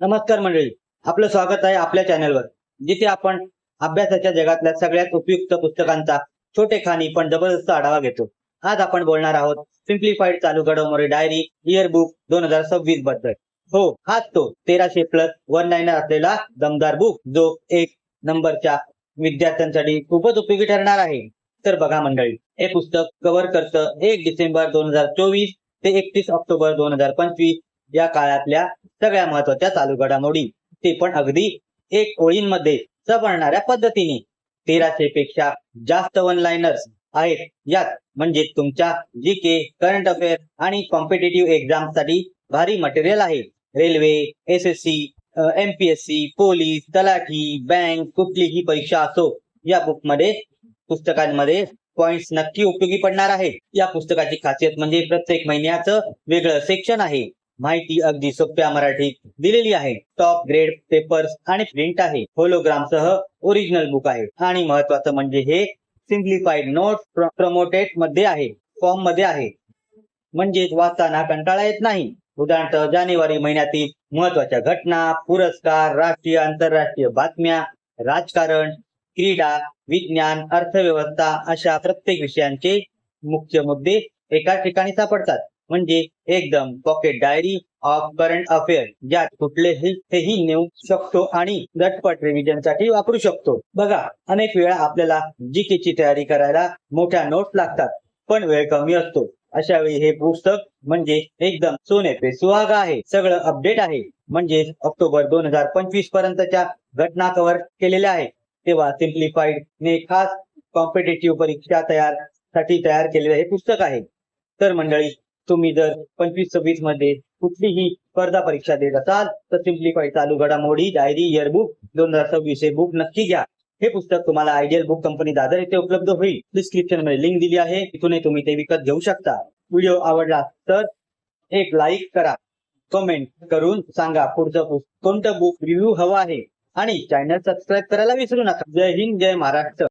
नमस्कार मंडळी आपलं स्वागत आहे आपल्या चॅनलवर. जिथे आपण अभ्यासाच्या जगातल्या सगळ्यात उपयुक्त पुस्तकांचा छोटेखानी पण जबरदस्त आढावा घेतो. आज आपण बोलणार आहोत सिम्प्लिफाईड चालू घडामोडी डायरी इयर बुक दोन हजार सव्वीसबद्दल. हो हाच तो तेराशे प्लस वन लाईनर असलेला दमदार बुक जो एक नंबरच्या विद्यार्थ्यांसाठी खूपच उपयोगी ठरणार आहे. तर बघा मंडळी हे पुस्तक कव्हर करतं एक डिसेंबर दोन हजार चोवीस ते एकतीस ऑक्टोबर दोन हजार पंचवीस. या काळातल्या सगळ्या महत्त्वाच्या चालू घडामोडी. ते पण अगदी एक ओळींमध्ये सपडणाऱ्या पद्धतीने. तेराशे पेक्षा जास्त वन लाईनर्स आहेत. यात म्हणजे तुमच्या जी के करंट अफेअर आणि कॉम्पिटेटिव्ह एक्झामसाठी भारी मटेरियल आहे. Railway S S C M P S C police तलाठी बँक कुठलीही परीक्षा असो या बुकमध्ये पुस्तकांमध्ये पॉइंट्स नक्की उपयोगी पडणार आहे या पुस्तकाची खासियत म्हणजे प्रत्येक महिन्याचं वेगळं सेक्शन आहे. माहिती अगदी सोप्या मराठीत दिलेली आहे. टॉप ग्रेड पेपर्स आणि प्रिंट आहे. होलोग्राम सह ओरिजिनल बुक आहे. आणि महत्वाचं म्हणजे हे सिम्प्लिफाईड नोट प्रमोटेडमध्ये आहे. फॉर्ममध्ये आहे. म्हणजेच वाचताना कंटाळा येत नाही. उदाहरणार्थ जानेवारी महिन्यातील महत्त्वाच्या घटना पुरस्कार राष्ट्रीय आंतरराष्ट्रीय बातम्या राजकारण क्रीडा विज्ञान अर्थव्यवस्था अशा प्रत्येक विषयांचे मुख्य मुद्दे एका ठिकाणी सापडतात. म्हणजे एकदम pocket diary of current affair ज्यात कुठलेही तेही नेऊ शकतो आणि झटपट रिव्हिजनसाठी वापरू शकतो. बघा अनेक वेळा आपल्याला जीके ची तयारी करायला मोठ्या नोट्स लागतात पण वेळ कमी असतो. अशा वेळी हे पुस्तक म्हणजे एकदम सोने पे सुहागा आहे. सगळं अपडेट आहे. म्हणजे ऑक्टोबर दोन हजार पंचवीस पर्यंतच्या घटना कव्हर केलेल्या आहेत. तेव्हा सिम्प्लिफाईड ने खास कॉम्पिटेटिव्ह परीक्षा तयारसाठी तयार केलेलं हे पुस्तक आहे. तर मंडळी तुम्ही जर पंचवीस सव्वीसमध्ये कुठलीही स्पर्धा परीक्षा देत असाल तर सिम्प्लिफाय चालू घडामोडी डायरी इयरबुक दोन हजार सव्वीस हे बुक नक्की घ्या. हे पुस्तक तुम्हाला आयडियल बुक कंपनी दादर येथे उपलब्ध होईल. डिस्क्रिप्शनमध्ये लिंक दिली आहे. तिथूनही तुम्ही ते विकत घेऊ शकता. व्हिडिओ आवडला तर एक लाईक करा. कमेंट करून सांगा पुढचं कोणतं बुक रिव्ह्यू हवं आहे. आणि चॅनल सबस्क्राईब करायला विसरू नका. जय हिंद जय महाराष्ट्र.